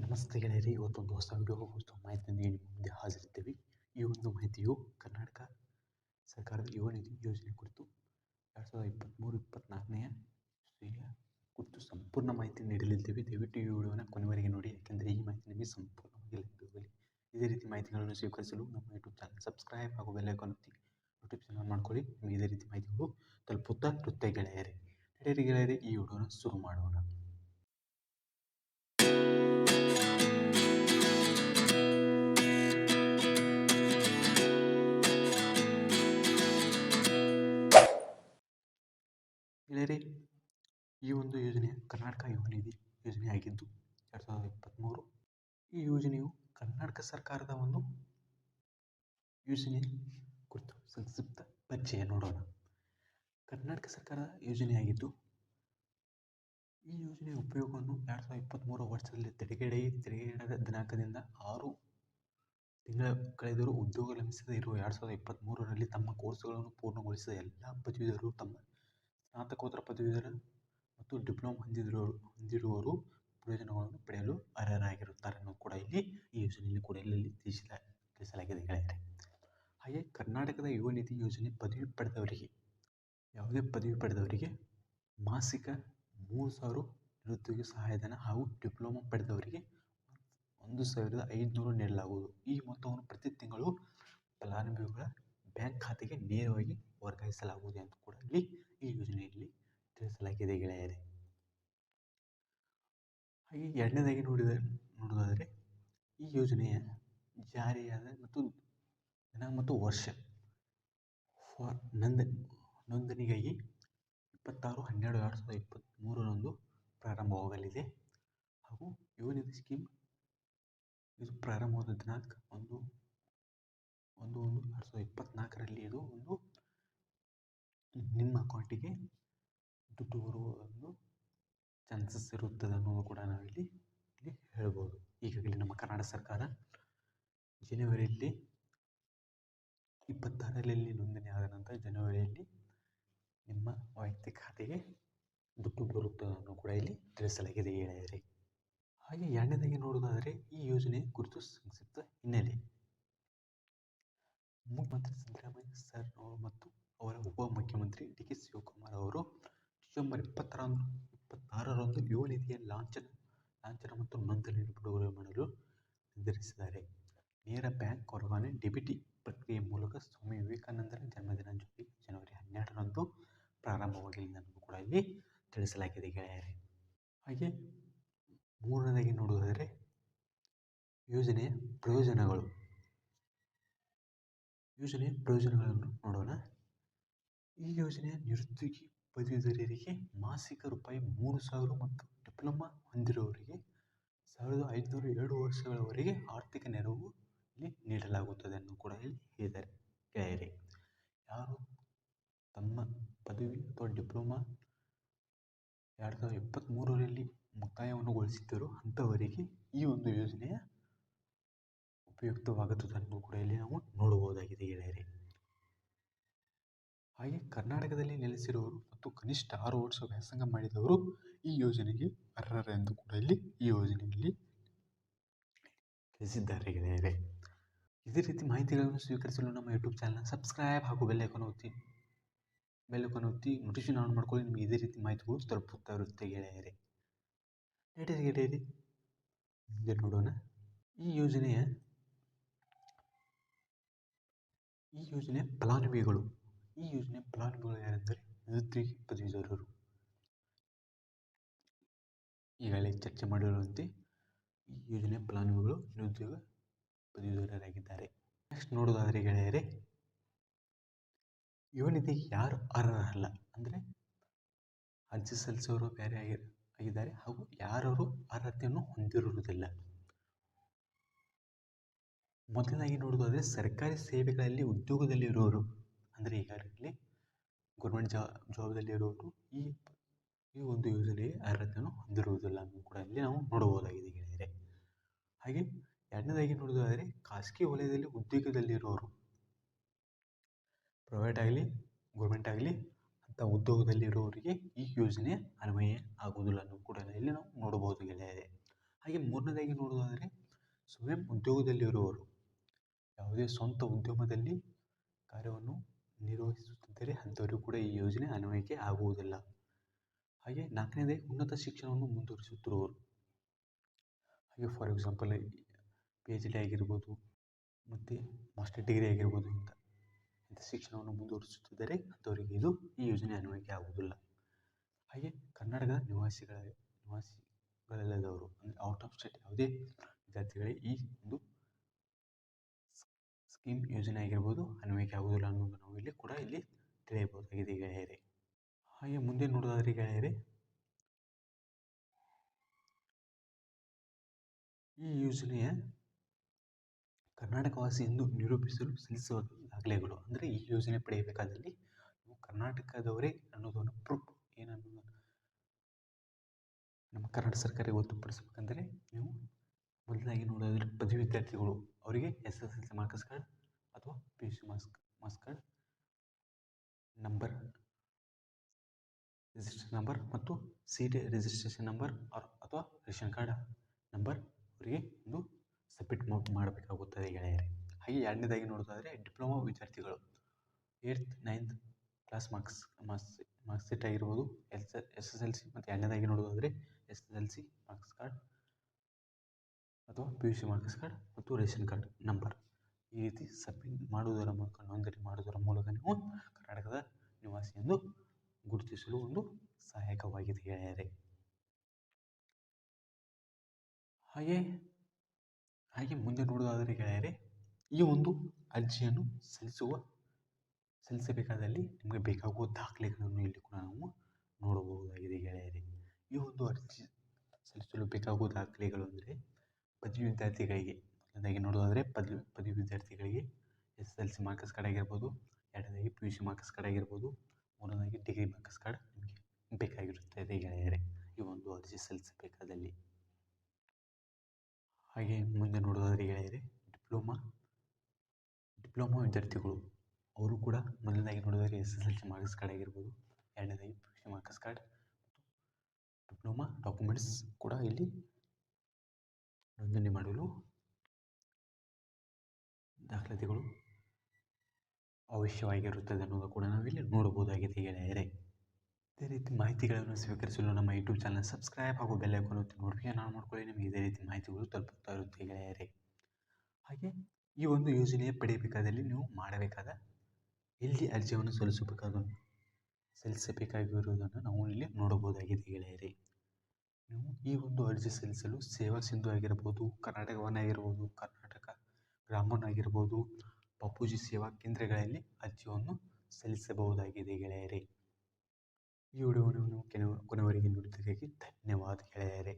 ನಮಸ್ತೆ ಗೆಳೆಯರೇ, ಇವತ್ತೊಂದು ಹೊಸ ವಿಡಿಯೋ ಹೊಸ ಮಾಹಿತಿಯೊಂದಿಗೆ ನಿಮ್ಮ ಮುಂದೆ ಹಾಜರಿದ್ದೇವೆ. ಈ ಒಂದು ಮಾಹಿತಿಯು ಕರ್ನಾಟಕ ಸರ್ಕಾರದ ಯುವ ನಿಧಿ ಯೋಜನೆ ಕುರಿತು ಎರಡು ಸಾವಿರದ ಇಪ್ಪತ್ತ್ಮೂರು ಇಪ್ಪತ್ತ್ನಾಲ್ಕನೆಯ ಕುರಿತು ಸಂಪೂರ್ಣ ಮಾಹಿತಿ ನೀಡಲಿದ್ದೇವೆ. ದಯವಿಟ್ಟು ಈ ವಿಡಿಯೋನ ಕೊನೆವರೆಗೆ ನೋಡಿ, ಯಾಕೆಂದರೆ ಈ ಮಾಹಿತಿ ನಿಮಗೆ ಸಂಪೂರ್ಣವಾಗಿ ಇದೇ ರೀತಿ ಮಾಹಿತಿಗಳನ್ನು ಸ್ವೀಕರಿಸಲು ನಮ್ಮ ಯೂಟ್ಯೂಬ್ ಚಾನಲ್ ಸಬ್ಸ್ಕ್ರೈಬ್ ಹಾಗೂ ಬೆಲ್ ಐಕಾನ್ ಯೂಟ್ಯೂಬ್ ಚಾನಲ್ ಮಾಡ್ಕೊಳ್ಳಿ. ನಿಮಗೆ ಇದೇ ರೀತಿ ಮಾಹಿತಿಗಳು ತಲುಪುತ್ತಾ ನೃತ್ಯ ಗೆಳೆಯರೇ. ಗೆಳೆಯರೇ, ಈ ವಿಡಿಯೋನ ಶುರು ಮಾಡೋಣ. ಈ ಒಂದು ಯೋಜನೆ ಕರ್ನಾಟಕ ಯುವ ನಿಧಿ ಯೋಜನೆ ಆಗಿದ್ದು, ಎರಡು ಸಾವಿರದ ಇಪ್ಪತ್ತ್ಮೂರು ಈ ಯೋಜನೆಯು ಕರ್ನಾಟಕ ಸರ್ಕಾರದ ಒಂದು ಯೋಜನೆ ಕುರಿತು ಸಂಕ್ಷಿಪ್ತ ಪರಿಚಯ ನೋಡೋಣ. ಕರ್ನಾಟಕ ಸರ್ಕಾರದ ಯೋಜನೆಯಾಗಿದ್ದು ಈ ಯೋಜನೆಯ ಉಪಯೋಗವನ್ನು ಎರಡು ಸಾವಿರದ ಇಪ್ಪತ್ತ್ಮೂರು ವರ್ಷದಲ್ಲಿ ತೆರೆಗಡೆ ತೆರೆಗಡೆಯಾದ ದಿನಾಂಕದಿಂದ ಆರು ತಿಂಗಳ ಕಳೆದರೂ ಉದ್ಯೋಗ ಲಭಿಸದೇ ಇರುವ ಎರಡು ಸಾವಿರದ ಇಪ್ಪತ್ತ್ಮೂರರಲ್ಲಿ ತಮ್ಮ ಕೋರ್ಸ್ಗಳನ್ನು ಪೂರ್ಣಗೊಳಿಸಿದ ಎಲ್ಲ ಪದವೀಧರರು ತಮ್ಮ ಸ್ನಾತಕೋತ್ತರ ಪದವೀಧರ ಮತ್ತು ಡಿಪ್ಲೊಮಾ ಹೊಂದಿರುವವರು ಹೊಂದಿರುವವರು ಪ್ರಯೋಜನಗಳನ್ನು ಪಡೆಯಲು ಅರ್ಹರಾಗಿರುತ್ತಾರೆ ಅನ್ನೋದು ಕೂಡ ಇಲ್ಲಿ ಈ ಯೋಜನೆಯಲ್ಲಿ ಕೂಡ ಇಲ್ಲಿ ತಿಳಿಸಲಾಗಿದೆ ಗೆಳೆಯರೆ. ಹಾಗೆ ಕರ್ನಾಟಕದ ಯುವ ನಿಧಿ ಯೋಜನೆ ಪದವಿ ಪಡೆದವರಿಗೆ, ಯಾವುದೇ ಪದವಿ ಪಡೆದವರಿಗೆ ಮಾಸಿಕ ಮೂರು ಸಾವಿರ ನಿರುದ್ಯೋಗ ಸಹಾಯಧನ ಹಾಗೂ ಡಿಪ್ಲೊಮಾ ಪಡೆದವರಿಗೆ ಒಂದು ಸಾವಿರದ ಐದುನೂರು ನೀಡಲಾಗುವುದು. ಈ ಮೊತ್ತವನ್ನು ಪ್ರತಿ ತಿಂಗಳು ಫಲಾನುಭವಿಗಳ ಬ್ಯಾಂಕ್ ಖಾತೆಗೆ ನೇರವಾಗಿ ವರ್ಗಾಯಿಸಲಾಗುವುದು ಎಂದು ಕೂಡ ಇಲ್ಲಿ ಈ ಯೋಜನೆಯಲ್ಲಿ ತಿಳಿಸಲಾಗಿದೆ ಗೆಳೆಯರೇ. ಹಾಗೆ ಎರಡನೇದಾಗಿ ನೋಡಿದ ನೋಡೋದಾದರೆ ಈ ಯೋಜನೆಯ ಜಾರಿಯಾದ ಮತ್ತು ದಿನ ಮತ್ತು ವರ್ಷ ಫಾರ್ ನಂದ, ನೋಂದಣಿಗಾಗಿ ಇಪ್ಪತ್ತಾರು, ಹನ್ನೆರಡು, ಎರಡು ಸಾವಿರದ ಇಪ್ಪತ್ತ್ಮೂರರಂದು ಪ್ರಾರಂಭವಾಗಲಿದೆ. ಹಾಗೂ ಯೋಜನೆ ಸ್ಕೀಮ್ ಇದು ಪ್ರಾರಂಭವಾದ ದಿನಾಂಕ ಒಂದು ಒಂದು ಒಂದು ಎರಡು ಸಾವಿರದ ಇಪ್ಪತ್ತ್ನಾಲ್ಕರಲ್ಲಿ ಇದು ಒಂದು ನಿಮ್ಮ ಅಕೌಂಟಿಗೆ ದುಡ್ಡು ಬರುವ ಒಂದು ಚಾನ್ಸಸ್ ಇರುತ್ತದೆ ಅನ್ನೋದು ಕೂಡ ನಾವಿಲ್ಲಿ ಇಲ್ಲಿ ಹೇಳ್ಬೋದು. ಈಗಾಗಲೇ ನಮ್ಮ ಕರ್ನಾಟಕ ಸರ್ಕಾರ ಜನವರಿಯಲ್ಲಿ ಇಪ್ಪತ್ತಾರರಲ್ಲಿ ನೋಂದಣಿ ಆದ ನಂತರ ಜನವರಿಯಲ್ಲಿ ನಿಮ್ಮ ವೈಯಕ್ತಿಕ ಖಾತೆಗೆ ದುಡ್ಡು ಬರುತ್ತದೆ ಅನ್ನೋ ಕೂಡ ಇಲ್ಲಿ ತಿಳಿಸಲಾಗಿದೆ ಹೇಳಿದರೆ. ಹಾಗೆ ಎರಡನೇದಾಗಿ ನೋಡೋದಾದರೆ ಈ ಯೋಜನೆ ಕುರಿತು ಸಂಕ್ಷಿಪ್ತ ಹಿನ್ನೆಲೆ. ಮುಖ್ಯಮಂತ್ರಿ ಸಿದ್ದರಾಮಯ್ಯ ಸರ್ ಅವರು ಮತ್ತು ಅವರ ಉಪಮುಖ್ಯಮಂತ್ರಿ ಡಿ ಕೆ ಶಿವಕುಮಾರ್ ಅವರು ಡಿಸೆಂಬರ್ ಇಪ್ಪತ್ತರಂದು ಇಪ್ಪತ್ತಾರರಂದು ಯುವ ನಿಧಿಯ ಲಾಂಛನ ಲಾಂಛನ ಮತ್ತು ನೋಂದಣಿಯನ್ನು ಬಿಡುಗಡೆ ಮಾಡಲು ನಿರ್ಧರಿಸಿದ್ದಾರೆ. ನೇರ ಬ್ಯಾಂಕ್ ವರ್ಗಾವಣೆ ಡಿಬಿಟಿ ಪ್ರಕ್ರಿಯೆ ಮೂಲಕ ಸ್ವಾಮಿ ವಿವೇಕಾನಂದರ ಜನ್ಮದಿನ ಜೊತೆ ಜನವರಿ ಹನ್ನೆರಡರಂದು ಪ್ರಾರಂಭವಾಗಲಿದೆ ಅನ್ನೋದು ಕೂಡ ಇಲ್ಲಿ ತಿಳಿಸಲಾಗಿದೆ ಗೆಳೆಯರೇ. ಹಾಗೆ ಮೂರನೇದಾಗಿ ನೋಡುವುದಾದರೆ ಯೋಜನೆಯ ಪ್ರಯೋಜನಗಳು. ಯೋಜನೆಯ ಪ್ರಯೋಜನಗಳನ್ನು ನೋಡೋಣ. ಈ ಯೋಜನೆಯ ನಿರುದ್ಯೋಗಿ ಪದವೀಧರರಿಗೆ ಮಾಸಿಕ ರೂಪಾಯಿ ಮೂರು ಸಾವಿರ ಮತ್ತು ಡಿಪ್ಲೊಮಾ ಹೊಂದಿರುವವರಿಗೆ ಸಾವಿರದ ಐದುನೂರ ಎರಡು ವರ್ಷಗಳವರೆಗೆ ಆರ್ಥಿಕ ನೆರವು ಇಲ್ಲಿ ನೀಡಲಾಗುತ್ತದೆ ಎಂದು ಕೂಡ ಇಲ್ಲಿ ಹೇಳಿದ್ದಾರೆ. ಗೆಳೆಯರೆ, ಯಾರು ತಮ್ಮ ಪದವಿ ಅಥವಾ ಡಿಪ್ಲೊಮಾ ಎರಡು ಸಾವಿರದ ಇಪ್ಪತ್ತ್ಮೂರರಲ್ಲಿ ಮುಕ್ತಾಯವನ್ನುಗೊಳಿಸಿದ್ದರು ಅಂಥವರಿಗೆ ಈ ಒಂದು ಯೋಜನೆಯ ಉಪಯುಕ್ತವಾಗುತ್ತದೆ ಅನ್ನೋದು ಕೂಡ ಇಲ್ಲಿ ನಾವು ನೋಡಬಹುದಾಗಿದೆ ಗೆಳೆಯರೇ. ಹಾಗೆ ಕರ್ನಾಟಕದಲ್ಲಿ ನೆಲೆಸಿರುವವರು ಮತ್ತು ಕನಿಷ್ಠ ಆರು ವರ್ಷ ವ್ಯಾಸಂಗ ಮಾಡಿದವರು ಈ ಯೋಜನೆಗೆ ಅರ್ಹರೆಂದು ಕೂಡ ಇಲ್ಲಿ ಈ ಯೋಜನೆಯಲ್ಲಿ ತಿಳಿಸಿದ್ದಾರೆ ಗೆಳೆಯರೇ. ಇದೇ ರೀತಿ ಮಾಹಿತಿಗಳನ್ನು ಸ್ವೀಕರಿಸಲು ನಮ್ಮ ಯೂಟ್ಯೂಬ್ ಚಾನಲ್ನ ಸಬ್ಸ್ಕ್ರೈಬ್ ಹಾಗೂ ಬೆಲ್ ಐಕಾನ್ ಒತ್ತಿ. ಬೆಲ್ ಐಕಾನ್ ಒತ್ತಿ ನೋಟಿಫಿಕೇಶನ್ ಆನ್ ಮಾಡ್ಕೊಳ್ಳಿ, ನಿಮಗೆ ಇದೇ ರೀತಿ ಮಾಹಿತಿಗಳು ತಲುಪುತ್ತಾ ಇರುತ್ತೆ ಗೆಳೆಯರೇ. ಲೇಟರ್ ಗೆಳೆಯರಿ? ಮುಂದೆ ನೋಡೋಣ. ಈ ಯೋಜನೆಯ ಈ ಯೋಜನೆಯ ಫಲಾನುಭವಿಗಳು ಈ ಯೋಜನೆ ಫಲಾನುಭವಿಗಳು ಯಾರೆಂದರೆ ನಿರುದ್ಯೋಗಿ ಪದವೀಧರರು. ಈಗಾಗಲೇ ಚರ್ಚೆ ಮಾಡಿರುವಂತೆ ಈ ಯೋಜನೆ ಫಲಾನುಭವಿಗಳು ನಿರುದ್ಯೋಗ ಪದವೀಧರರಾಗಿದ್ದಾರೆ. ನೆಕ್ಸ್ಟ್ ನೋಡೋದಾದರೆ ಗೆಳೆಯರೆ ಯುವ ನಿಧಿಗೆ ಯಾರು ಅರ್ಹರಲ್ಲ ಅಂದರೆ ಅರ್ಜಿ ಸಲ್ಲಿಸೋರು ಬೇರೆ ಆಗಿ, ಆಗಿದ್ದಾರೆ ಹಾಗೂ ಯಾರವರು ಅರ್ಹತೆಯನ್ನು ಹೊಂದಿರುವುದಿಲ್ಲ. ಮೊದಲನಾಗಿ ನೋಡೋದಾದರೆ ಸರ್ಕಾರಿ ಸೇವೆಗಳಲ್ಲಿ ಉದ್ಯೋಗದಲ್ಲಿರೋರು ಅಂದರೆ ಈಗಾಗಲೇ ಗೌರ್ಮೆಂಟ್ ಜಾ ಜಾಬ್ದಲ್ಲಿರೋರು ಈ ಈ ಒಂದು ಯೋಜನೆಗೆ ಅರ್ಹತೆಯನ್ನು ಹೊಂದಿರುವುದಿಲ್ಲ ಅನ್ನೋದು ಕೂಡ ಇಲ್ಲಿ ನಾವು ನೋಡಬಹುದಾಗಿದೆ ಗೆಳೆಯರೆ. ಹಾಗೆ ಎರಡನೇದಾಗಿ ನೋಡೋದಾದರೆ ಖಾಸಗಿ ವಲಯದಲ್ಲಿ ಉದ್ಯೋಗದಲ್ಲಿರೋರು ಪ್ರೈವೇಟ್ ಆಗಲಿ ಗೌರ್ಮೆಂಟ್ ಆಗಲಿ ಅಂಥ ಉದ್ಯೋಗದಲ್ಲಿರೋರಿಗೆ ಈ ಯೋಜನೆ ಅನ್ವಯ ಆಗುವುದಿಲ್ಲ ಅನ್ನೋದು ಕೂಡ ಇಲ್ಲಿ ನಾವು ನೋಡಬಹುದು ಗೆಳೆಯರೆ. ಹಾಗೆ ಮೂರನೇದಾಗಿ ನೋಡುವುದಾದರೆ ಸ್ವಯಂ ಉದ್ಯೋಗದಲ್ಲಿರುವವರು ಯಾವುದೇ ಸ್ವಂತ ಉದ್ಯಮದಲ್ಲಿ ಕಾರ್ಯವನ್ನು ನಿರ್ವಹಿಸುತ್ತಿದ್ದರೆ ಅಂಥವರಿಗೂ ಕೂಡ ಈ ಯೋಜನೆ ಅನ್ವಯಕ್ಕೆ ಆಗುವುದಿಲ್ಲ. ಹಾಗೆ ನಾಲ್ಕನೇದೇ ಉನ್ನತ ಶಿಕ್ಷಣವನ್ನು ಮುಂದುವರಿಸುತ್ತಿರುವವರು. ಹಾಗೆ for example P H D ಆಗಿರ್ಬೋದು, ಮತ್ತು ಮಾಸ್ಟರ್ ಡಿಗ್ರಿ ಆಗಿರ್ಬೋದು ಅಂತ ಇಂಥ ಶಿಕ್ಷಣವನ್ನು ಮುಂದುವರಿಸುತ್ತಿದ್ದರೆ ಅಂಥವರಿಗೆ ಇದು ಈ ಯೋಜನೆ ಅನ್ವಯಕ್ಕೆ ಆಗುವುದಿಲ್ಲ. ಹಾಗೆ ಕರ್ನಾಟಕದ ನಿವಾಸಿಗಳ, ನಿವಾಸಿಗಳಲ್ಲದವರು, ಅಂದರೆ ಔಟ್ ಆಫ್ ಸ್ಟೇಟ್ ಯಾವುದೇ ವಿದ್ಯಾರ್ಥಿಗಳಿಗೆ ಈ ಒಂದು ಸ್ಕೀಮ್ ಯೋಜನೆ ಆಗಿರ್ಬೋದು ಅನ್ವಯಕ್ಕೆ ಆಗುವುದಿಲ್ಲ ಅನ್ನೋದು ನಾವು ಇಲ್ಲಿ ಕೂಡ ಇಲ್ಲಿ ತಿಳಿಯಬಹುದಾಗಿದೆ ಗೆಳೆಯರೆ. ಹಾಗೆ ಮುಂದೆ ನೋಡೋದಾದ್ರೆ ಗೆಳೆಯರೆ, ಈ ಯೋಜನೆಯ ಕರ್ನಾಟಕವಾಸಿ ಎಂದು ನಿರೂಪಿಸಲು ಸಲ್ಲಿಸುವ ದಾಖಲೆಗಳು, ಅಂದರೆ ಈ ಯೋಜನೆ ಪಡೆಯಬೇಕಾದಲ್ಲಿ ನೀವು ಕರ್ನಾಟಕದವರೇ ಅನ್ನೋದನ್ನು ಪ್ರೂಫ್ ಏನನ್ನು ನಮ್ಮ ಕರ್ನಾಟಕ ಸರ್ಕಾರಕ್ಕೆ ಗೊತ್ತುಪಡಿಸಬೇಕಂದ್ರೆ ನೀವು ಮೊದಲಾಗಿ ನೋಡೋದಾದರೆ ಪದವಿ ವಿದ್ಯಾರ್ಥಿಗಳು. ಅವರಿಗೆ S S L C marks card ಅಥವಾ P U C marks marks card number registration number ಮತ್ತು ಸೀಟ್ ರಿಜಿಸ್ಟ್ರೇಷನ್ ನಂಬರ್ ಅಥವಾ ರೇಷನ್ ಕಾರ್ಡ್ ನಂಬರ್ ಅವರಿಗೆ ಒಂದು ಸಬ್ಮಿಟ್ ಮಾಡಬೇಕಾಗುತ್ತದೆ ಗೆಳೆಯರೆ. ಹಾಗೆ ಎರಡನೇದಾಗಿ ನೋಡೋದಾದರೆ ಡಿಪ್ಲೊಮಾ ವಿದ್ಯಾರ್ಥಿಗಳು. Eighth ninth class marks marks marks sheet ಆಗಿರ್ಬೋದು. S S S L C ಮತ್ತು ಎರಡನೇದಾಗಿ ನೋಡೋದಾದರೆ S S L C marks card ಅಥವಾ P U C marks card ಮತ್ತು ರೇಷನ್ ಕಾರ್ಡ್ ನಂಬರ್ ಈ ರೀತಿ ಸಬ್ಮಿಟ್ ಮಾಡುವುದರ ಮೂಲಕ, ನೋಂದಣಿ ಮಾಡುವುದರ ಮೂಲಕ ನೀವು ಕರ್ನಾಟಕದ ನಿವಾಸಿ ಎಂದು ಗುರುತಿಸಲು ಒಂದು ಸಹಾಯಕವಾಗಿದೆ ಗೆಳೆಯರೇ ಹಾಗೆ ಹಾಗೆ ಮುಂದೆ ನೋಡುವುದಾದರೆ ಗೆಳೆಯರೆ ಈ ಒಂದು ಅರ್ಜಿಯನ್ನು ಸಲ್ಲಿಸುವ, ಸಲ್ಲಿಸಬೇಕಾದಲ್ಲಿ ನಿಮಗೆ ಬೇಕಾಗುವ ದಾಖಲೆಗಳನ್ನು ಇಲ್ಲಿ ಕೂಡ ನಾವು ನೋಡಬಹುದಾಗಿದೆ ಗೆಳೆಯರೆ ಈ ಒಂದು ಅರ್ಜಿ ಸಲ್ಲಿಸಲು ಬೇಕಾಗುವ ದಾಖಲೆಗಳು ಅಂದರೆ ವಿದ್ಯಾರ್ಥಿಗಳಿಗೆ ಮೊದಲನೇದಾಗಿ ನೋಡೋದಾದರೆ ಪದವಿ ಪದವಿ ವಿದ್ಯಾರ್ಥಿಗಳಿಗೆ S S L C marks card ಆಗಿರ್ಬೋದು, ಎರಡನೇದಾಗಿ P U C marks card ಆಗಿರ್ಬೋದು, ಮೂರನೇದಾಗಿ ಡಿಗ್ರಿ ಮಾರ್ಕ್ಸ್ ಕಾರ್ಡ್ ನಿಮಗೆ ಬೇಕಾಗಿರುತ್ತದೆ ಗೆಳೆಯರೆ. ಈ ಒಂದು ಅರ್ಜಿ ಸಲ್ಲಿಸಬೇಕಾದಲ್ಲಿ ಹಾಗೆ ಮುಂದೆ ನೋಡೋದಾದರೆ ಗೆಳೆಯರೆ, ಡಿಪ್ಲೊಮಾ ಡಿಪ್ಲೊಮಾ ವಿದ್ಯಾರ್ಥಿಗಳು, ಅವರು ಕೂಡ ಮೊದಲನೇದಾಗಿ ನೋಡೋದಾದರೆ S S L C marks card ಆಗಿರ್ಬೋದು, ಎರಡನೇದಾಗಿ P U C marks card diploma documents ಕೂಡ ಇಲ್ಲಿ ನೋಂದಣಿ ಮಾಡಲು ದಾಖಲಾತಿಗಳು ಅವಶ್ಯವಾಗಿರುತ್ತದೆ ಅನ್ನೋದು ಕೂಡ ನಾವಿಲ್ಲಿ ನೋಡಬಹುದಾಗಿದೆ ಗೆಳೆಯರೇ. ಇದೇ ರೀತಿ ಮಾಹಿತಿಗಳನ್ನು ಸ್ವೀಕರಿಸಲು ನಮ್ಮ ಯೂಟ್ಯೂಬ್ ಚಾನಲ್ ಸಬ್ಸ್ಕ್ರೈಬ್ ಹಾಗೂ ಬೆಲ್ ಐಕಾನ್ ಒತ್ತಿ ನೋಟಿಫಿಕೇಶನ್ ಆನ್ ಮಾಡ್ಕೊಳ್ಳಿ. ನಿಮಗೆ ಇದೇ ರೀತಿ ಮಾಹಿತಿಗಳು ತಲುಪುತ್ತಾ ಇರುತ್ತೆ ಗೆಳೆಯರೇ. ಹಾಗೆ ಈ ಒಂದು ಯೋಜನೆಯ ಪಡೆಯಬೇಕಾದಲ್ಲಿ ನೀವು ಮಾಡಬೇಕಾದ ಎಲ್ಲಿ ಅರ್ಜಿಯನ್ನು ಸಲ್ಲಿಸಬೇಕಾದ, ಸಲ್ಲಿಸಬೇಕಾಗಿರುವುದನ್ನು ನಾವು ಇಲ್ಲಿ ನೋಡಬಹುದಾಗಿದೆ ಗೆಳೆಯರೇ. ನೀವು ಈ ಒಂದು ಅರ್ಜಿ ಸಲ್ಲಿಸಲು ಸೇವಾ ಸಿಂಧು ಆಗಿರ್ಬೋದು ಕರ್ನಾಟಕ ವನ ಆಗಿರ್ಬೋದು, ಕರ್ನಾಟಕ ಗ್ರಾಮೀಣ ಆಗಿರ್ಬೋದು ಪಪೂಜಿ ಸೇವಾ ಕೇಂದ್ರಗಳಲ್ಲಿ ಅರ್ಜಿಯನ್ನು ಸಲ್ಲಿಸಬಹುದಾಗಿದೆ ಗೆಳೆಯರೇ. ಈ ವಿಡಿಯೋವನ್ನು ನೀವು ಕೆಲವು ಕೊನೆವರೆಗೆ ನೋಡಿದ್ದಕ್ಕಾಗಿ ಧನ್ಯವಾದ ಗೆಳೆಯರೇ.